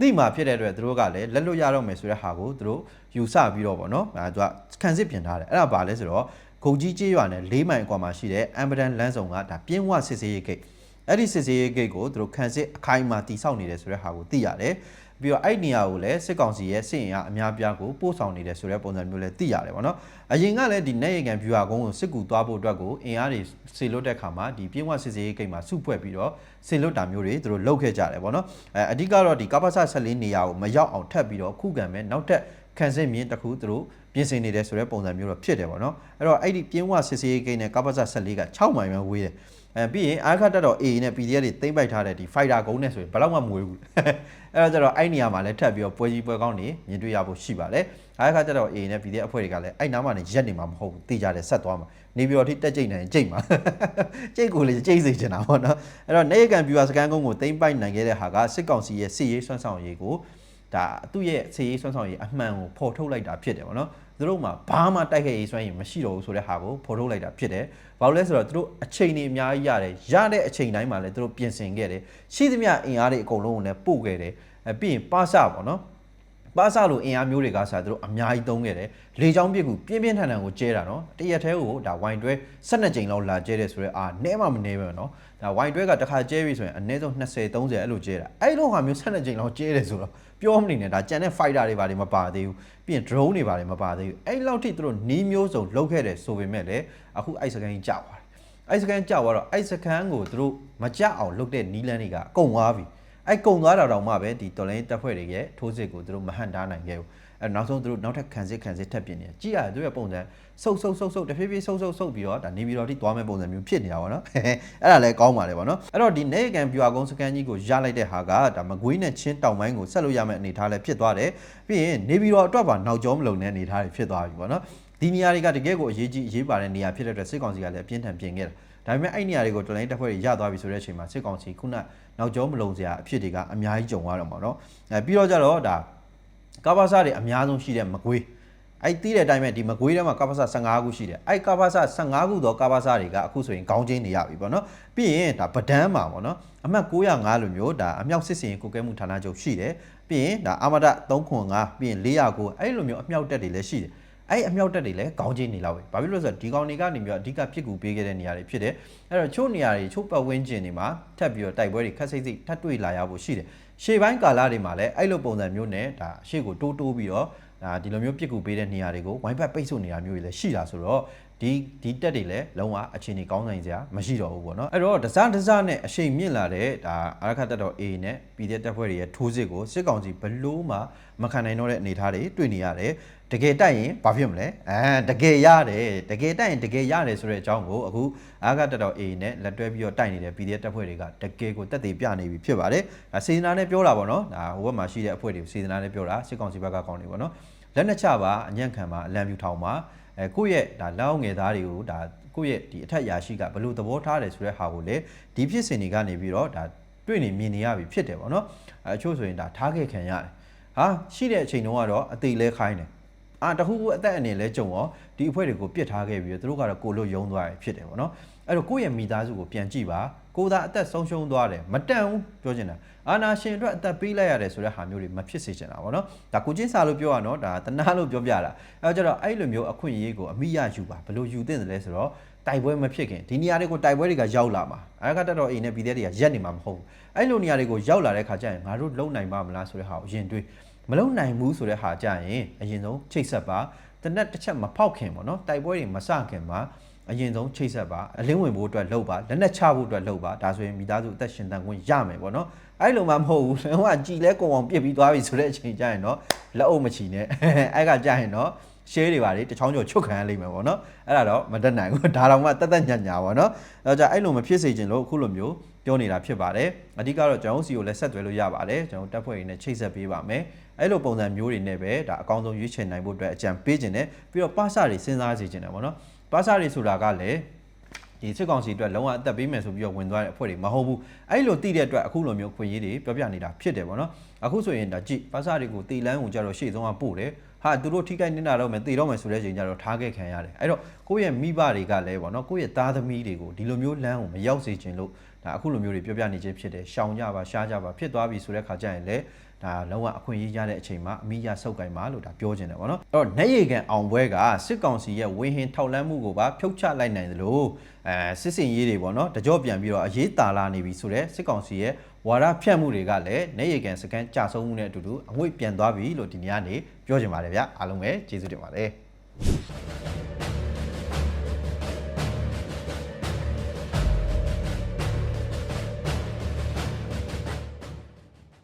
သိမှာဖြစ်တဲ့အတွက်သူတို့ကလည်းလက်လွတ်ရတော့မယ်ဆိုတဲ့ဟာကိုသူတို့ယူဆပြီးတော့ပေါ့နော်အဲသူကခံစစ်ပြင်ထားတယ်အဲ့ဒါဘာလဲဆိုတော့ဂုတ်ကြီးကျေးရွာနဲ့၄မိုင်အကွာမှာရှိတဲ့အမ်ဘဒန်လမ်းဆောင်ကဒါပြင်းဝစစ်စေးရေးဂိတ်အဲ့ဒီစစ်စေးရေးဂိတ်ကိုသူတို့ခံစစ်အခိုင်အမာတိစောက်နေတယ်ဆိုတဲ့ဟာကိုသိရတယ် ပြီးတော့အဲ့နေရာကိုလည်းစစ်ကောင်စီရဲ့စစ်ရင်အားအများပြားကိုပို့ဆောင်နေတယ်ဆိုတဲ့ပုံစံမျိုးလည်းသိရတယ်ပေါ့နော်အရင်ကလည်းဒီနေရကန်ဗျူဟာကုန်းကိုစစ်ကူသွားဖို့အတွက်ကိုအင်အားတွေစေလွတ်တဲ့ခါမှာဒီပြင်းဝစစ်စေးရေးဂိတ်မှာစုဖွဲ့ပြီးတော့စေလွတ်တာမျိုးတွေသူတို့လုပ်ခဲ့ကြတယ်ပေါ့နော်အဲအဓိကတော့ဒီကပ္ပစ14နေရာကိုမရောက်အောင်ထပ်ပြီးတော့ခုခံမဲ့နောက်ထပ်ခံစစ်မြင်းတစ်ခုသူတို့ ပြင်ဆင်နေတယ်ဆိုတဲ့ပုံစံမျိုးတော့ဖြစ်တယ်ပေါ့နော်အဲ့တော့အဲ့ဒီပြင်းဝစစ်စေးရေးဂိတ်နဲ့ကပ္ပစ14က6မိုင်ပဲဝေးတယ်အဲပြီးရင်အားခတ်တက်တော့ A နဲ့ PDF တွေတိမ့်ပိုက်ထားတဲ့ဒီ fighter ဂုံးနဲ့ဆိုရင်ဘယ်တော့မှမဝေးဘူးအဲ့တော့ကျတော့အဲ့နေရာမှာလည်းထပ်ပြီးတော့ပွဲကြီးပွဲကောင်းနေမြင်တွေ့ရဖို့ရှိပါတယ်အားခတ်တက်တော့ A နဲ့ PDF အဖွဲ့တွေကလည်းအဲ့နားမှာနေရက်နေမှာမဟုတ်ဘူးတေးကြတယ်ဆက်သွားမှာနေပြီးတော့ထိတက်ကြိတ်နိုင်ကြိတ်မှာကြိတ်ကိုလေကြိတ်စေချင်တာပေါ့နော်အဲ့တော့နေကန်ဗျူဟာစကန်ကုန်းကိုတိမ့်ပိုက်နိုင်ခဲ့တဲ့ဟာကစစ်ကောင်စီရဲ့စစ်ရေးဆွမ်းဆောင်ရေးကို ဒါသူ့ရဲ့စစ်ရေးဆွမ်းဆောင်ရေးအမှန်ကိုဖော်ထုတ်လိုက်တာဖြစ်တယ်ပေါ့နော်သူတို့မှဘာမှတိုက်ခဲ့ရေးစွမ်းရည်မရှိတော့ဘူးဆိုတဲ့ဟာကိုဖော်ထုတ်လိုက်တာဖြစ်တယ်။ဘာလို့လဲဆိုတော့သူတို့အချိန်တွေအများကြီးရတယ်။ရတဲ့အချိန်တိုင်းမှာလည်းသူတို့ပြင်ဆင်ခဲ့တယ်။ရှိသမျှအင်အားတွေအကုန်လုံးကိုလည်းပို့ခဲ့တယ်။အဲပြီးရင်ပါစပေါ့နော်။ ပါစလိုအင်အားမျိုးတွေကစားသူတို့အများကြီးသုံးခဲ့တယ်။လေချောင်းပြစ်ကူပြင်းပြင်းထန်ထန်ကိုကျဲတာနော်။တရက်သေးကိုဒါဝိုင်တွဲ12ကြိမ်လောက်လာကျဲတယ်ဆိုတော့အာနဲမှမနေပဲနော်။ဒါဝိုင်တွဲကတစ်ခါကျဲပြီဆိုရင်အနည်းဆုံး20 30အဲ့လိုကျဲတာ။အဲ့လိုဟာမျိုး12ကြိမ်လောက်ကျဲတယ်ဆိုတော့ပြောမနေနဲ့ဒါကြံတဲ့ fighter တွေဘာတွေမပါသေးဘူးပြီးရင် drone တွေဘာတွေမပါသေးဘူးအဲ့လောက်ထိသူတို့နီးမျိုးစုံလုတ်ခဲ့တယ်ဆိုပေမဲ့လည်းအခုအိုက်စကန်ကြီးကြောက်သွားတယ်အိုက်စကန်ကြောက်သွားတော့အိုက်စကန်ကိုသူတို့မကြောက်အောင်လုတ်တဲ့နီးလန်းတွေကကုန်သွားပြီ အဲ့ကုန်သွားတာတော့မှပဲဒီတော်လိုင်းတပ်ဖွဲ့တွေရဲ့ထိုးစစ်ကိုသူတို့မဟန်တားနိုင်ခဲ့ဘူးအဲ့နောက်ဆုံးသူတို့နောက်ထပ်ခံစစ်ခံစစ်ထပ်ပြင်နေကြည့်ရတယ်သူရဲ့ပုံစံဆုပ်ဆုပ်ဆုပ်ဆုပ်တဖြည်းဖြည်းဆုပ်ဆုပ်ဆုပ်ပြီးတော့ဒါနေပြီးတော့ထိသွားမဲ့ပုံစံမျိုးဖြစ်နေတာပေါ့နော်အဲ့ဒါလည်းကောင်းပါလေပေါ့နော်အဲ့တော့ဒီနေကန်ပြူအကုန်းစကန်ကြီးကိုရလိုက်တဲ့ဟာကဒါမကွေးနဲ့ချင်းတောင်ပိုင်းကိုဆက်လို့ရမယ့်အနေအထားလည်းဖြစ်သွားတယ်ပြီးရင်နေပြီးတော့အတွက်ပါနောက်ကျောမလုံတဲ့အနေအထားတွေဖြစ်သွားပြီပေါ့နော်ဒီနေရာတွေကတကယ်ကိုအရေးကြီးအရေးပါတဲ့နေရာဖြစ်တဲ့အတွက်စစ်ကောင်စီကလည်းအပြင်းထန်ပြင်ခဲ့တာ ဒါပေမဲ့အဲ့နေရာတွေကိုတော်လိုင်းတပ်ဖွဲ့တွေရသွားပြီဆိုတဲ့အချိန်မှာစစ်ကောင်စီခုနနောက်ကျောမလုံစရာအဖြစ်တွေကအများကြီးကြုံရတော့မှာเนาะအဲပြီးတော့ကြတော့ဒါကာဘာစာတွေအများဆုံးရှိတဲ့မကွေးအဲ့တီးတဲ့အတိုင်းပဲဒီမကွေးထဲမှာကာဘာစာ15ခုရှိတယ်အဲ့ကာဘာစာ15ခုသောကာဘာစာတွေကအခုဆိုရင်ခေါင်းချင်းနေရပြီပေါ့နော်ပြီးရင်ဒါဗဒန်းမှာပေါ့နော်အမှတ်905လိုမျိုးဒါအမြောက်စစ်စင်ကိုကဲမှုဌာနချုပ်ရှိတယ်ပြီးရင်ဒါအာမဒ305ပြီးရင်409အဲ့လိုမျိုးအမြောက်တက်တွေလည်းရှိတယ် အဲ့အမြောက်တက်တွေလည်းခေါင်းချင်းနေလောက်ပဲဘာဖြစ်လို့လဲဆိုတော့ဒီကောင်တွေကနေပြီးတော့အဓိကဖြစ်ကူပေးခဲ့တဲ့နေရာတွေဖြစ်တယ်အဲ့တော့ချို့နေရာတွေချို့ပတ်ဝန်းကျင်တွေမှာထပ်ပြီးတော့တိုက်ပွဲတွေခက်စိတ်စိတ်ထပ်တွေ့လာရဖို့ရှိတယ်ရှေ့ပိုင်းကာလတွေမှာလည်းအဲ့လိုပုံစံမျိုးနဲ့ဒါရှေ့ကိုတိုးတိုးပြီးတော့ဒါဒီလိုမျိုးပြစ်ကူပေးတဲ့နေရာတွေကိုဝိုင်းဘက်ပိတ်ဆို့နေတာမျိုးတွေလည်းရှိတာဆိုတော့ ဒီဒီတက်တွေလည်းလုံးဝအခြေအနေကောင်းနိုင်စရာမရှိတော့ဘူးပေါ့နော်အဲ့တော့တစားတစားနဲ့အရှိန်မြင့်လာတဲ့ဒါအာရခတ်တက်တော် A နဲ့ PDF တပ်ဖွဲ့တွေရဲ့ထိုးစစ်ကိုစစ်ကောင်စီဘလို့မှမခံနိုင်တော့တဲ့အနေအထားတွေတွေ့နေရတယ်တကယ်တိုက်ရင်ဘာဖြစ်မလဲအဲတကယ်ရတယ်တကယ်တိုက်ရင်တကယ်ရတယ်ဆိုတဲ့အကြောင်းကိုအခုအာရခတ်တက်တော် A နဲ့လက်တွဲပြီးတော့တိုက်နေတဲ့ PDF တပ်ဖွဲ့တွေကတကယ်ကိုတက်သေးပြနေပြီဖြစ်ပါတယ်ဒါစေတနာနဲ့ပြောတာပေါ့နော်ဒါဟိုဘက်မှာရှိတဲ့အဖွဲ့တွေကိုစေတနာနဲ့ပြောတာစစ်ကောင်စီဘက်ကကောင်းနေပေါ့နော်လက်နှစ်ချပါအညံ့ခံပါအလံပြူထောင်ပါ အဲကိုယ့်ရဲ့ဒါလောက်ငယ်သားတွေကိုဒါကိုယ့်ရဲ့ဒီအထက်ရာရှိကဘယ်လိုသဘောထားတယ်ဆိုတဲ့ဟာကိုလေဒီဖြစ်စဉ်တွေကနေပြီးတော့ဒါတွေ့နေမြင်နေရပြီဖြစ်တယ်ပေါ့နော်အဲအချို့ဆိုရင်ဒါထားခဲ့ခံရတယ်ဟာရှိတဲ့အချိန်တုန်းကတော့အသေးလဲခိုင်းတယ်အာတခုခုအသက်အနေလဲကြုံရောဒီအဖွဲ့တွေကိုပြစ်ထားခဲ့ပြီးတော့သူတို့ကတော့ကိုလို့ယုံသွားရဖြစ်တယ်ပေါ့နော်အဲ့တော့ကိုယ့်ရဲ့မိသားစုကိုပြန်ကြည့်ပါ ကိုသာအသက်ဆုံးရှုံးသွားတယ်မတန်ဘူးပြောချင်တာအာနာရှင်အတွက်အသက်ပေးလိုက်ရတယ်ဆိုတဲ့ဟာမျိုးတွေမဖြစ်စေချင်တာပေါ့နော်ဒါကိုချင်းစာလို့ပြောရနော်ဒါတနာလို့ပြောပြတာအဲကြတော့အဲ့လိုမျိုးအခွင့်အရေးကိုအမိရယူပါဘယ်လိုယူသင့်တယ်လဲဆိုတော့တိုက်ပွဲမဖြစ်ခင်ဒီနေရာတွေကိုတိုက်ပွဲတွေကရောက်လာမှာအဲကတက်တော့အိမ်နဲ့ပြည်တဲ့တွေကရက်နေမှာမဟုတ်ဘူးအဲ့လိုနေရာတွေကိုရောက်လာတဲ့ခါကျရင်ငါတို့လုံနိုင်ပါမလားဆိုတဲ့ဟာကိုအရင်တွေးမလုံနိုင်ဘူးဆိုတဲ့ဟာကြရင်အရင်ဆုံးချိတ်ဆက်ပါတနက်တစ်ချက်မဖောက်ခင်ပေါ့နော်တိုက်ပွဲတွေမစခင်မှာ အရင်ဆုံးချိတ်ဆက်ပါအလင်းဝင်ဖို့အတွက်လှုပ်ပါလက်နဲ့ချဖို့အတွက်လှုပ်ပါဒါဆိုရင်မိသားစုအသက်ရှင်တန်ခွင့်ရမယ်ပေါ့နော်အဲ့လိုမှမဟုတ်ဘူးလုံးဝကြည်လဲကုံအောင်ပြစ်ပြီးသွားပြီဆိုတဲ့အချိန်ကျရင်တော့လက်အုပ်မချီနဲ့အဲ့ကကြရင်တော့ share တွေပါလေတချောင်းကျော်ချုပ်ခံရလိမ့်မယ်ပေါ့နော်အဲ့ဒါတော့မတက်နိုင်ဘူးဒါတော့မှတက်တက်ညံ့ညာပေါ့နော်အဲ့တော့じゃအဲ့လိုမဖြစ်စေချင်လို့အခုလိုမျိုးပြောနေတာဖြစ်ပါတယ်အဓိကတော့ကျွန်တော်စီကိုလည်းဆက်သွယ်လို့ရပါတယ်ကျွန်တော်တက်ဖွဲ့ရင်းနဲ့ချိတ်ဆက်ပေးပါမယ်အဲ့လိုပုံစံမျိုးတွေနဲ့ပဲဒါအကောင်းဆုံးရွေးချယ်နိုင်ဖို့အတွက်အကြံပေးခြင်းနဲ့ပြီးတော့ပါစတွေစဉ်းစားစေခြင်းနဲ့ပေါ့နော် ပါစတွေဆိုတာကလည်းဒီစစ်ကောင်စီအတွက်လုံးဝအသက်ပေးမယ်ဆိုပြီးတော့ဝင်သွားတဲ့အဖွဲ့တွေမဟုတ်ဘူးအဲ့လိုတိတဲ့အတွက်အခုလိုမျိုးခွင့်ရေးတွေပြောပြနေတာဖြစ်တယ်ပေါ့နော်အခုဆိုရင်ဒါကြည့်ပါစတွေကိုတီလန်းကိုကြတော့ရှေ့ဆုံးကပို့တယ် ဟာသူတို့ထိခိုက်နေတာတော့မယ်တည်တော့မယ်ဆိုတဲ့ချိန်ကျတော့ထားခဲ့ခံရတယ်အဲ့တော့ကိုယ့်ရဲ့မိဘတွေကလည်းပေါ့နော်ကိုယ့်ရဲ့သားသမီးတွေကိုဒီလိုမျိုးလမ်းကိုမရောက်စေချင်လို့ဒါအခုလိုမျိုးတွေပြောပြနေခြင်းဖြစ်တယ်ရှောင်ကြပါရှားကြပါဖြစ်သွားပြီဆိုတဲ့ခါကျရင်လည်းဒါလုံးဝအခွင့်အရေးရတဲ့အချိန်မှာအမိရဆုပ်ကင်ပါလို့ဒါပြောချင်တယ်ပေါ့နော်အဲ့တော့နေရီကန်အောင်ပွဲကစစ်ကောင်စီရဲ့ဝင်းဟင်ထောက်လန်းမှုကိုပါဖြုတ်ချလိုက်နိုင်သလိုအဲစစ်စင်ရေးတွေပေါ့နော်တကြော့ပြန်ပြီးတော့အရေးတာလာနေပြီဆိုတဲ့စစ်ကောင်စီရဲ့ ဝါရဖြန့်မှုတွေကလည်းနေရီကန်စကန်ကြဆုံးမှုနဲ့အတူတူအငွေ့ပြန်သွားပြီလို့ဒီနေ့ကနေပြောချင်ပါတယ်ဗျအားလုံးပဲကျေးဇူးတင်ပါတယ်